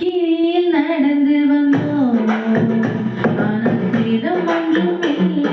கீழில் நடந்து வந்தோம். ஆனால் சேதம் ஒன்றும் இல்லை.